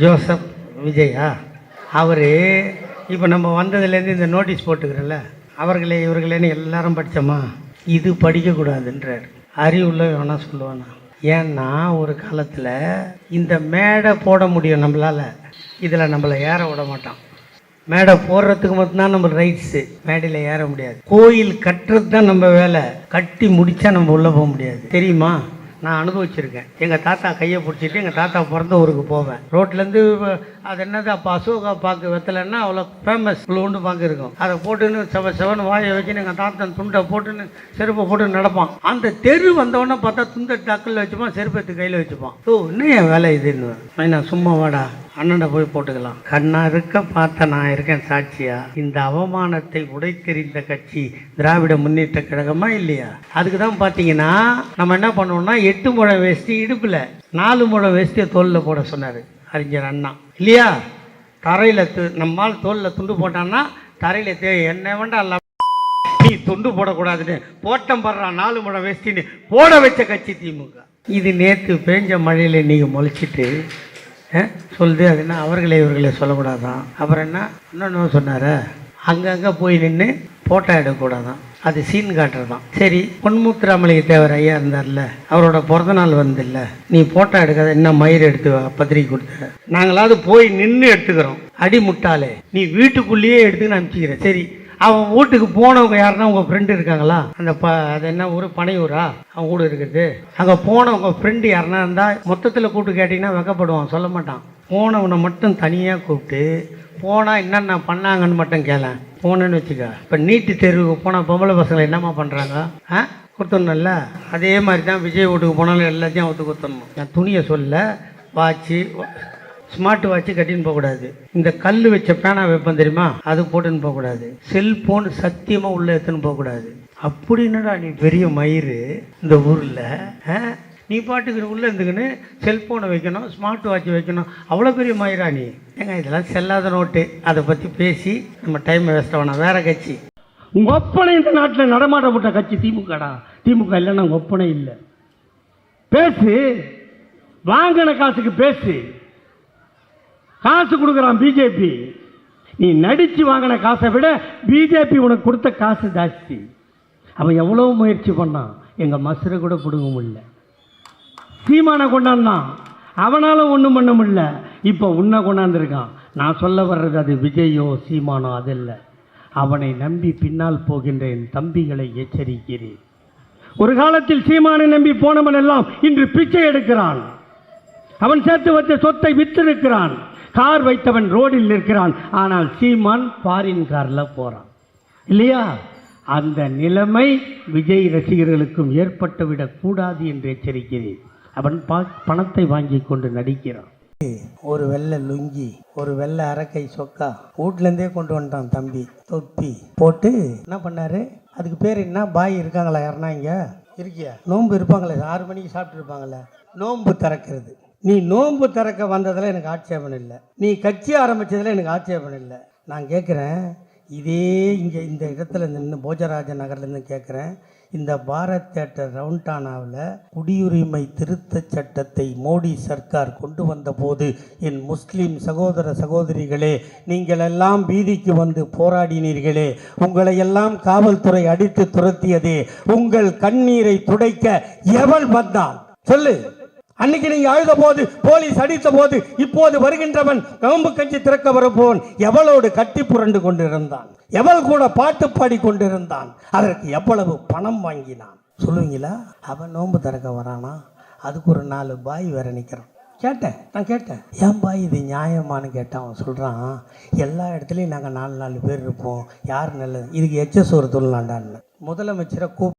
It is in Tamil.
ஜோசப் விஜயா அவர் இப்போ நம்ம வந்ததுலேருந்து இந்த நோட்டீஸ் போட்டுக்கிறோம்ல அவர்களே இவர்களேன்னு எல்லாரும் படித்தோமா இது படிக்கக்கூடாதுன்றார். அறிவுள்ள வேணா சொல்லுவானா? ஏன்னா ஒரு காலத்தில் இந்த மேடை போட முடியும் நம்மளால். இதில் நம்மளை ஏற விட மாட்டான். மேடை போடுறதுக்கு மட்டும்தான் நம்ம ரைட்ஸு மேடையில் ஏற முடியாது. கோயில் கட்டுறது தான் நம்ம வேலை. கட்டி முடித்தா நம்ம உள்ளே போக முடியாது. தெரியுமா? நான் அனுபவிச்சிருக்கேன். எங்கள் தாத்தா கையை பிடிச்சிட்டு எங்கள் தாத்தா பிறந்த ஊருக்கு போவேன். ரோட்லேருந்து அது என்னது அப்போ அசோகா பாக்கு வெத்தலைன்னா அவ்வளோ ஃபேமஸ் உண்டு பாக்கு இருக்கும். அதை போட்டுன்னு செவ செவன் வாயை வச்சுன்னு எங்கள் தாத்தன் துண்டை போட்டுன்னு செருப்பை போட்டு நடப்பான். அந்த தெரு வந்தவொடனே பார்த்தா துண்டை டக்கில் வச்சுப்பான் செருப்பத்து கையில் வச்சுப்பான். ஓ என்ன என் வேலை இதுன்னு நான் சும்மா வாடா அண்ணனை போய் போட்டுக்கலாம். கண்ணா இருக்க பார்த்த நான் இருக்கேன் சாட்சியா? இந்த அவமானத்தை உடைத்தெறிந்த கட்சி திராவிட முன்னேற்ற கழகமா இல்லையா? அதுக்கு தான் பார்த்தீங்கன்னா நம்ம என்ன பண்ணுவோம்னா எட்டு முழம் வேஷ்டி இடுப்பில் நாலு முழம் வேஷ்டியை தோலில் போட சொன்னார் அறிஞர் அண்ணா. இல்லையா? தரையில் நம்மால் தோலில் துண்டு போட்டான்னா தரையில் தே என்ன வேண்டாம் நீ துண்டு போடக்கூடாதுன்னு போட்டம் படுறான் நாலு முழம் வேஷ்டின்னு போட வச்ச கட்சி திமுக. இது நேற்று பேஞ்ச மழையில் நீங்கள் முளைச்சிட்டு சொல்லுது அது என்ன அவர்களே இவர்களே சொல்லக்கூடாதான் அப்புறம் என்ன? இன்னொன்று சொன்னார் அங்கங்கே போய் நின்று ஃபோட்டோ எடுக்கக்கூடாதான். அது சீன் காட்டுறது தான் சரி பொன்முத்துராமலிங்க தேவர் ஐயா இருந்தார்ல அவரோட பிறந்த நாள் வந்துல்ல நீ ஃபோட்டோ எடுக்காத என்ன மயிர் எடுத்து பத்திரிக்கை கொடுத்த? நாங்களாவது போய் நின்று எடுத்துக்கிறோம். அடி முட்டாளே நீ வீட்டுக்குள்ளேயே எடுத்துன்னு அனுப்பிச்சிக்கிறேன் சரி அவன் வீட்டுக்கு போனவங்க யாருன்னா உங்கள் ஃப்ரெண்டு இருக்காங்களா? அந்த ப அது என்ன ஊர்? பனையூரா? அவன் கூட இருக்குது. அங்கே போனவங்க ஃப்ரெண்டு யாருன்னா இருந்தால் மொத்தத்தில் கூப்பிட்டு கேட்டிங்கன்னா வெக்கப்படுவான். சொல்ல மாட்டான். போனவனை மட்டும் தனியாக கூப்பிட்டு போனால் என்னென்ன பண்ணாங்கன்னு மட்டும் கேளேன் போனேன்னு வச்சுக்க. இப்போ நீட்டு தேர்வுக்கு போனால் பொம்பளை பசங்களை என்னம்மா பண்ணுறாங்க ஆ? கொடுத்துடணும்ல. அதே மாதிரி தான் விஜய் வீட்டுக்கு போனாலும் எல்லாத்தையும் அவுத்து கொடுத்துடணும். நான் துணியை சொல்ல வாட்சி ஸ்மார்ட் வாட்ச் கட்டின்னு போகக்கூடாது. இந்த கல் வச்ச பேனா வைப்போம் தெரியுமா? அது போட்டுன்னு போகக்கூடாது. செல்போன் சத்தியமாக உள்ளே எடுத்துன்னு போகக்கூடாது. அப்படி என்னடா நீ பெரிய மயிறு? இந்த ஊரில் நீ பாட்டுக்கு உள்ளே இருந்துக்கின்னு செல்ஃபோனை வைக்கணும் ஸ்மார்ட் வாட்ச் வைக்கணும். அவ்வளோ பெரிய மயிரா நீ. ஏங்க இதெல்லாம் செல்லாத நோட்டு. அதை பற்றி பேசி நம்ம டைம் வேஸ்ட் வேணாம் வேறு கட்சி. உங்கள் ஒப்பனை இந்த நாட்டில் நடமாடப்பட்ட கட்சி திமுகடா? திமுக இல்லைன்னா உங்கள் ஒப்பனை இல்லை. பேசு. வாங்கின காசுக்கு பேசு. காசு கொடுக்குறான் பிஜேபி நீ நடித்து வாங்கின காசை விட பிஜேபி உனக்கு கொடுத்த காசு ஜாஸ்தி. அவன் எவ்வளோ முயற்சி பண்ணான்? எங்கள் மசுரை கூட பிடுங்க முடியல. சீமானை கொண்டாந்தான் அவனால ஒன்றும் பண்ண முடியல. இப்போ உன்னை கொண்டாந்துருக்கான். நான் சொல்ல வர்றது அது விஜயோ சீமானோ அதில்ல. அவனை நம்பி பின்னால் போகின்ற என் தம்பிகளை எச்சரிக்கிறேன். ஒரு காலத்தில் சீமானை நம்பி போனவன் எல்லாம் இன்று பிச்சை எடுக்கிறான். அவன் சேர்த்து வச்ச சொத்தை விற்றிருக்கிறான் கார் வைத்தவன் ரோடில் நிற்கிறான். ஆனால் சீமான் ஃபாரின் காரில் போகிறான் இல்லையா? அந்த நிலைமை விஜய் ரசிகர்களுக்கும் ஏற்பட்டுவிடக் கூடாது என்று எச்சரிக்கிறேன். அவன் பா பணத்தை வாங்கி கொண்டு நடிக்கிறான். ஒரு வெள்ளை லுங்கி ஒரு வெள்ளை அரக்கை சொக்கா வீட்லேருந்தே கொண்டு வந்துட்டான் தம்பி. தொப்பி போட்டு என்ன பண்ணாரு? அதுக்கு பேர் என்ன? பாய் இருக்காங்களா? யாருன்னா இங்கே? இருக்கியா? நோன்பு இருப்பாங்களே ஆறு மணிக்கு சாப்பிட்டு இருப்பாங்களே நோன்பு திறக்கிறது. நீ நோன்பு திறக்க வந்ததில் எனக்கு ஆட்சேபம் இல்லை. நீ கட்சி ஆரம்பித்ததில் எனக்கு ஆட்சேபம் இல்லை. நான் கேட்குறேன் இதே இங்கே இந்த இடத்துல நின்று போஜராஜ நகர்லேருந்து கேட்குறேன் இந்த பாரத் தேட்டர் ரவுண்டானாவில் குடியுரிமை திருத்தச் சட்டத்தை மோடி சர்க்கார் கொண்டு வந்தபோது என் முஸ்லீம் சகோதர சகோதரிகளே நீங்கள் எல்லாம் வீதிக்கு வந்து போராடினீர்களே உங்களை எல்லாம் காவல்துறை அடித்து துரத்தியதே உங்கள் கண்ணீரை துடைக்க எவன் வந்தான்? சொல்லு. அன்னைக்கு நீங்க அழுத போது போலீஸ் அடித்த போது இப்போது வருகின்றவன் கவும்பு கஞ்சி திறக்க வரப்போன் எவளோடு கட்டி புரண்டு கொண்டிருந்தான்? எவள் கூட பாட்டு பாடி கொண்டிருந்தான்? அதற்கு எவ்வளவு பணம் வாங்கினான்? சொல்லுவீங்களா? அவன் நோன்பு திறக்க வரானா? அதுக்கு ஒரு நாலு பாய் வேற நிற்கிறான் கேட்டேன் நான் கேட்டேன். ஏன் பாய் இது நியாயமான்னு கேட்டான். அவன் சொல்கிறான் எல்லா இடத்துலையும் நாங்கள் நாலு நாலு பேர் இருப்போம். யார் நல்லது? இதுக்கு எச்சஸ் ஒரு தொழிலாண்டான்னு. முதலமைச்சரை கூப்பிட்டு